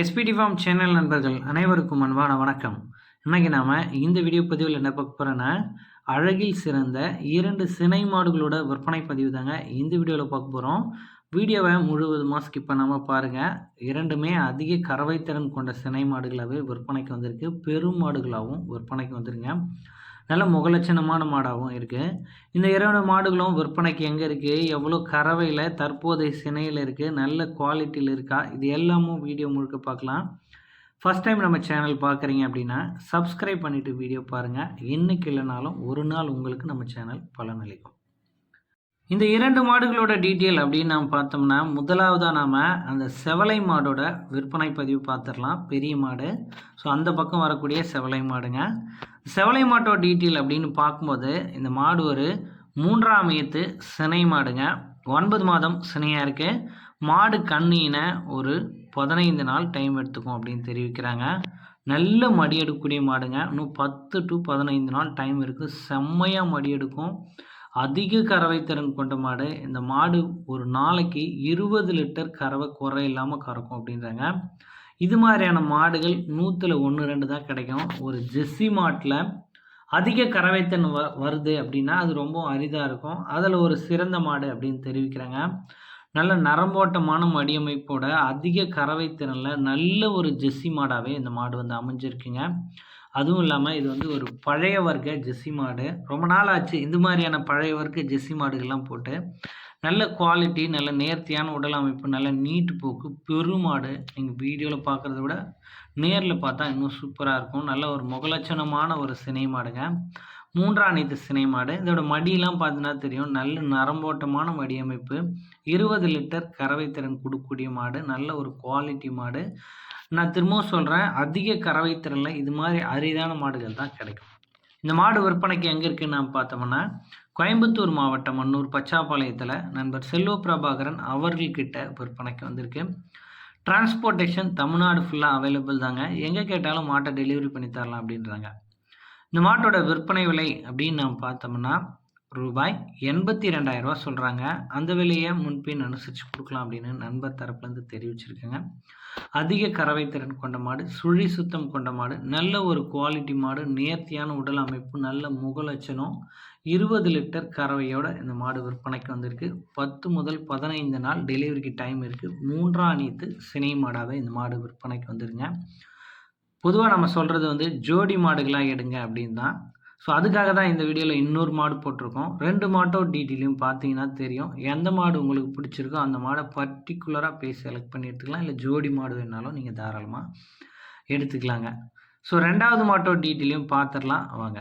SPD form channel நண்பர்கள் அனைவருக்கும் அன்பான வணக்கம். இன்றைக்கி நாம் இந்த வீடியோ பதிவில் என்ன பார்க்க போகிறோன்னா அழகில் சிறந்த இரண்டு சினை மாடுகளோட விற்பனை பதிவு தாங்க இந்த வீடியோவில் பார்க்க போகிறோம் வீடியோவை முழுவதுமாக ஸ்கிப் பண்ணாமல் பாருங்கள் இரண்டுமே அதிக கறவைத்திறன் கொண்ட சினை மாடுகளாகவே விற்பனைக்கு வந்திருக்கு. பெரும் மாடுகளாகவும் விற்பனைக்கு வந்துருங்க. நல்ல முகலட்சணமான மாடாகவும் இருக்குது இந்த இரண்டு மாடுகளும் விற்பனைக்கு எங்கே இருக்குது எவ்வளோ கறவையில் தற்போதைய சினையில் இருக்குது நல்ல குவாலிட்டியில் இருக்கா? இது எல்லாமும் வீடியோ முழுக்க பார்க்கலாம். ஃபஸ்ட் டைம் நம்ம சேனல் பார்க்குறீங்க அப்படின்னா சப்ஸ்கிரைப் பண்ணிவிட்டு வீடியோ பாருங்கள் என்றைக்கு இல்லைனாலும் ஒரு நாள் உங்களுக்கு நம்ம சேனல் பலனளிக்கும். இந்த இரண்டு மாடுகளோட டீட்டெயில் அப்படின்னு நாம் பார்த்தோம்னா முதலாவதாக நாம் அந்த செவலை மாடோட விற்பனை பதிவு பார்த்துடலாம். பெரிய மாடு. ஸோ அந்த பக்கம் வரக்கூடிய செவலை மாடுங்க. செவலை மாட்டோட டீட்டெயில் அப்படின்னு பார்க்கும்போது இந்த மாடு ஒரு மூன்றாம் ஈத்து சினை மாடுங்க. ஒன்பது மாதம் சினையாக இருக்குது மாடு கண்ணின ஒரு பதினைந்து நாள் டைம் எடுத்துக்கும் அப்படின்னு தெரிவிக்கிறாங்க. நல்ல மடி எடுக்கக்கூடிய மாடுங்க. இன்னும் பத்து டு பதினைந்து நாள் டைம் இருக்குது செம்மையாக மடி எடுக்கும். அதிக கறவை திறன் கொண்ட மாடு. இந்த மாடு ஒரு நாளைக்கு இருபது லிட்டர் கறவை குறை இல்லாமல் கறக்கும் அப்படின்றாங்க. இது மாதிரியான மாடுகள் நூற்றில் ஒன்று ரெண்டு தான் கிடைக்கும். ஒரு ஜெஸ்ஸி மாட்டில் அதிக கறவைத்தன் வ வருது அப்படின்னா அது ரொம்ப அரிதாக இருக்கும். அதில் ஒரு சிறந்த மாடு அப்படின்னு தெரிவிக்கிறாங்க. நல்ல நரம்போட்டமான மடியமைப்போட அதிக கறவைத்திறனில் நல்ல ஒரு ஜெஸ்ஸி மாடாகவே இந்த மாடு வந்து அமைஞ்சிருக்குங்க. அதுவும் இல்லாமல் இது வந்து ஒரு பழைய வர்க்க ஜெஸ்ஸி மாடு. ரொம்ப நாள் ஆச்சு இந்த மாதிரியான பழைய வர்க்க ஜெஸ்ஸி மாடுகள்லாம் போட்டு. நல்ல குவாலிட்டி நல்ல நேர்த்தியான உடல் அமைப்பு நல்ல நீட்டு போக்கு பெருமாடு நீங்கள் வீடியோவில் பார்க்குறத விட நேரில் பார்த்தா இன்னும் சூப்பராக இருக்கும். நல்ல ஒரு முகலட்சணமான ஒரு சினை மாடுங்க. மூன்றாம் அனைத்து சினை மாடு. இதோட மடியெல்லாம் பார்த்தீங்கன்னா தெரியும். நல்ல நரம்போட்டமான மடி அமைப்பு. இருபது லிட்டர் கறவை திறன் கொடுக்கக்கூடிய மாடு. நல்ல ஒரு குவாலிட்டி மாடு. நான் திரும்பவும் சொல்கிறேன் அதிக கறவை திறனில் இது மாதிரி அரிதான மாடுகள் தான் கிடைக்கும். இந்த மாடு விற்பனைக்கு எங்கே இருக்குன்னு நாம் பார்த்தோம்னா கோயம்புத்தூர் மாவட்டம் மன்னூர் பச்சாப்பாளையத்தில் நண்பர் செல்வ பிரபாகரன் அவர்கள்கிட்ட விற்பனைக்கு வந்திருக்கு. டிரான்ஸ்போர்ட்டேஷன் தமிழ்நாடு ஃபுல்லாக அவைலபிள் தாங்க. எங்கே கேட்டாலும் மாட்டை டெலிவரி பண்ணி தரலாம் அப்படின்றாங்க. இந்த மாட்டோட விற்பனை விலை அப்படின்னு நாம் பார்த்தோம்னா ரூபாய் எண்பத்தி ரெண்டாயிரரூவா சொல்கிறாங்க அந்த விலையை முன்பின் அனுசரித்து கொடுக்கலாம் அப்படின்னு நண்பர் தரப்புலேருந்து தெரிவிச்சிருக்கேங்க. அதிக கறவை திறன் கொண்ட மாடு சுழி சுத்தம் கொண்ட மாடு நல்ல ஒரு குவாலிட்டி மாடு நேர்த்தியான உடல் அமைப்பு நல்ல முகலட்சணம் இருபது லிட்டர் கறவையோட இந்த மாடு விற்பனைக்கு வந்திருக்கு. பத்து முதல் பதினைந்து நாள் டெலிவரிக்கு டைம் இருக்குது மூன்றாம் நீத்து சினை மாடாகவே இந்த மாடு விற்பனைக்கு வந்துருங்க. பொதுவாக நம்ம சொல்கிறது வந்து ஜோடி மாடுகளாக எடுங்க அப்படின்னு தான் ஸோ அதுக்காக தான் இந்த வீடியோவில் இன்னொரு மாடு போட்டிருக்கோம். ரெண்டு மாட்டோ டீட்டெயிலையும் பார்த்தீங்கன்னா தெரியும். எந்த மாடு உங்களுக்கு பிடிச்சிருக்கோ அந்த மாடை பர்டிகுலராக போய் செலக்ட் பண்ணி எடுத்துக்கலாம். இல்லை ஜோடி மாடு வேணாலும் நீங்கள் தாராளமாக எடுத்துக்கலாங்க. ஸோ ரெண்டாவது மாட்டோ டீட்டெயிலையும் பார்த்துடலாம். வாங்க.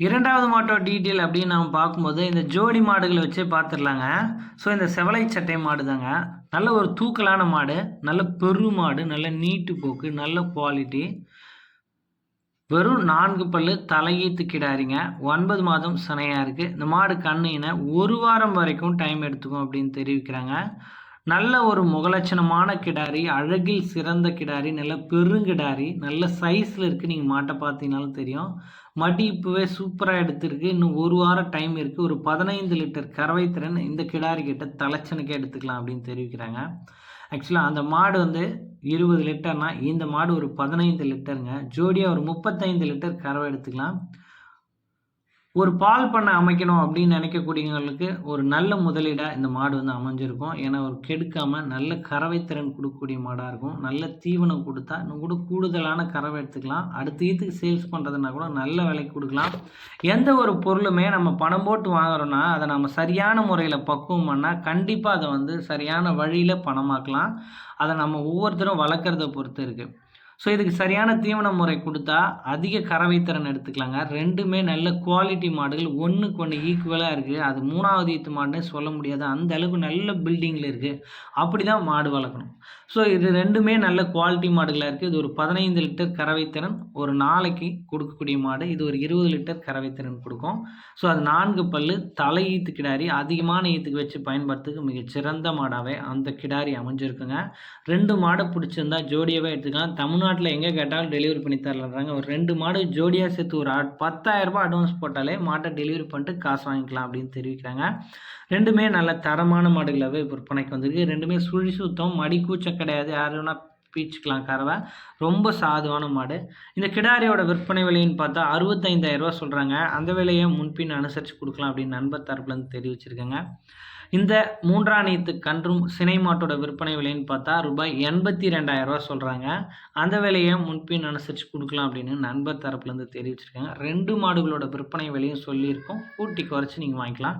இரண்டாவது மாட்டோ டீட்டெயில் அப்படின்னு நம்ம பார்க்கும்போது இந்த ஜோடி மாடுகளை வச்சே பார்த்துடலாங்க. ஸோ இந்த செவலை சட்டை மாடு தாங்க. நல்ல ஒரு தூக்கலான மாடு நல்ல பெரு மாடு நல்ல நீட்டு போக்கு நல்ல குவாலிட்டி வெறும் நான்கு பல்லு தலையீத்து கிடாரிங்க ஒன்பது மாதம் சினையாக இருக்குது இந்த மாடு கண்ணினை ஒரு வாரம் வரைக்கும் டைம் எடுத்துக்கும் அப்படின்னு தெரிவிக்கிறாங்க. நல்ல ஒரு முகலட்சணமான கிடாரி அழகில் சிறந்த கிடாரி நல்ல பெருங்கிடாரி நல்ல சைஸில் இருக்குது நீங்கள் மாட்டை பார்த்தீங்கனாலும் தெரியும். மடி இப்போவே சூப்பராக எடுத்திருக்கு. இன்னும் ஒரு வாரம் டைம் இருக்குது ஒரு பதினைந்து லிட்டர் கறவை திறன் இந்த கிடாரி கிட்ட தலைச்சனுக்கே எடுத்துக்கலாம் அப்படின்னு தெரிவிக்கிறாங்க. ஆக்சுவலாக அந்த மாடு வந்து இருபது லிட்டர்னால் இந்த மாடு ஒரு பதினைந்து லிட்டருங்க. ஜோடியாக ஒரு முப்பத்தைந்து லிட்டர் கறவை எடுத்துக்கலாம். ஒரு பால் பண்ணை அமைக்கணும் அப்படின்னு நினைக்கக்கூடியவங்களுக்கு ஒரு நல்ல முதலீடாக இந்த மாடு வந்து அமைஞ்சிருக்கும். ஏன்னா ஒரு கெடுக்காமல் நல்ல கறவை திறன் கொடுக்கக்கூடிய மாடாக இருக்கும். நல்ல தீவனம் கொடுத்தா இன்னும் கூட கூடுதலான கறவை எடுத்துக்கலாம். அடுத்த ஈத்துக்கு சேல்ஸ் பண்ணுறதுனா கூட நல்ல விலைக்கு கொடுக்கலாம். எந்த ஒரு பொருளுமே நம்ம பணம் போட்டு வாங்குறோன்னா அதை நம்ம சரியான முறையில் பக்குவம் பண்ணால் கண்டிப்பாக அதை வந்து சரியான வழியில் பணமாக்கலாம். அதை நம்ம ஒவ்வொருத்தரும் வளர்க்குறத பொறுத்து இருக்குது ஸோ இதுக்கு சரியான தீவன முறை கொடுத்தா அதிக கறவை திறன் எடுத்துக்கலாங்க. ரெண்டுமே நல்ல குவாலிட்டி மாடுகள். ஒன்றுக்கு ஒன்று ஈக்குவலாக இருக்குது அது மூணாவது ஈத்து மாடுனே சொல்ல முடியாது. அந்த அளவுக்கு நல்ல பில்டிங்கில் இருக்குது அப்படி தான் மாடு வளர்க்கணும். ஸோ இது ரெண்டுமே நல்ல குவாலிட்டி மாடுகளாக இருக்குது இது ஒரு பதினைந்து லிட்டர் கறவை திறன் ஒரு நாளைக்கு கொடுக்கக்கூடிய மாடு. இது ஒரு இருபது லிட்டர் கறவை திறன் கொடுக்கும். ஸோ அது நான்கு பல்லு தலை ஈத்து கிடாரி அதிகமான ஈத்துக்கு வச்சு பயன்படுத்துக்கு மிகச்சிறந்த மாடாகவே அந்த கிடாரி அமைஞ்சிருக்குங்க. ரெண்டு மாடை பிடிச்சிருந்தா ஜோடியாகவே எடுத்துக்கலாம். தமிழ்நாட்டில் எங்கே கேட்டாலும் டெலிவரி பண்ணி தரலான்றாங்க ஒரு ரெண்டு மாடு ஜோடியாக சேர்த்து ஒரு பத்தாயிரரூபா அட்வான்ஸ் போட்டாலே மாட்டை டெலிவரி பண்ணிட்டு காசு வாங்கிக்கலாம் அப்படின்னு தெரிவிக்கிறாங்க. ரெண்டுமே நல்ல தரமான மாடுகளாகவே விற்பனைக்கு வந்திருக்கு. ரெண்டுமே சுழி சுத்தம் மடி கூச்சம் கிடையாது. யார் வேணால் பீச்சுக்கலாம் கறவை. ரொம்ப சாதுவான மாடு. இந்த கிடாரியோட விற்பனை விலைன்னு பார்த்தா அறுபத்தைந்தாயிரரூவா சொல்கிறாங்க அந்த விலையை முன்பின் அனுசரித்து கொடுக்கலாம் அப்படின்னு நண்பர் தரப்புலேருந்து தெரிவிச்சிருக்கேங்க. இந்த மூன்றாம் நீத்து கன்றும் சினை மாட்டோட விற்பனை விலைன்னு பார்த்தா ரூபாய் எண்பத்தி ரெண்டாயிரரூவா சொல்கிறாங்க அந்த விலையை முன்பின் அனுசரித்து கொடுக்கலாம் அப்படின்னு நண்பர் தரப்புலேருந்து தெரிவிச்சிருக்காங்க. ரெண்டு மாடுகளோட விற்பனை விலையும் சொல்லியிருக்கோம். கூட்டி குறைச்சி நீங்கள் வாங்கிக்கலாம்.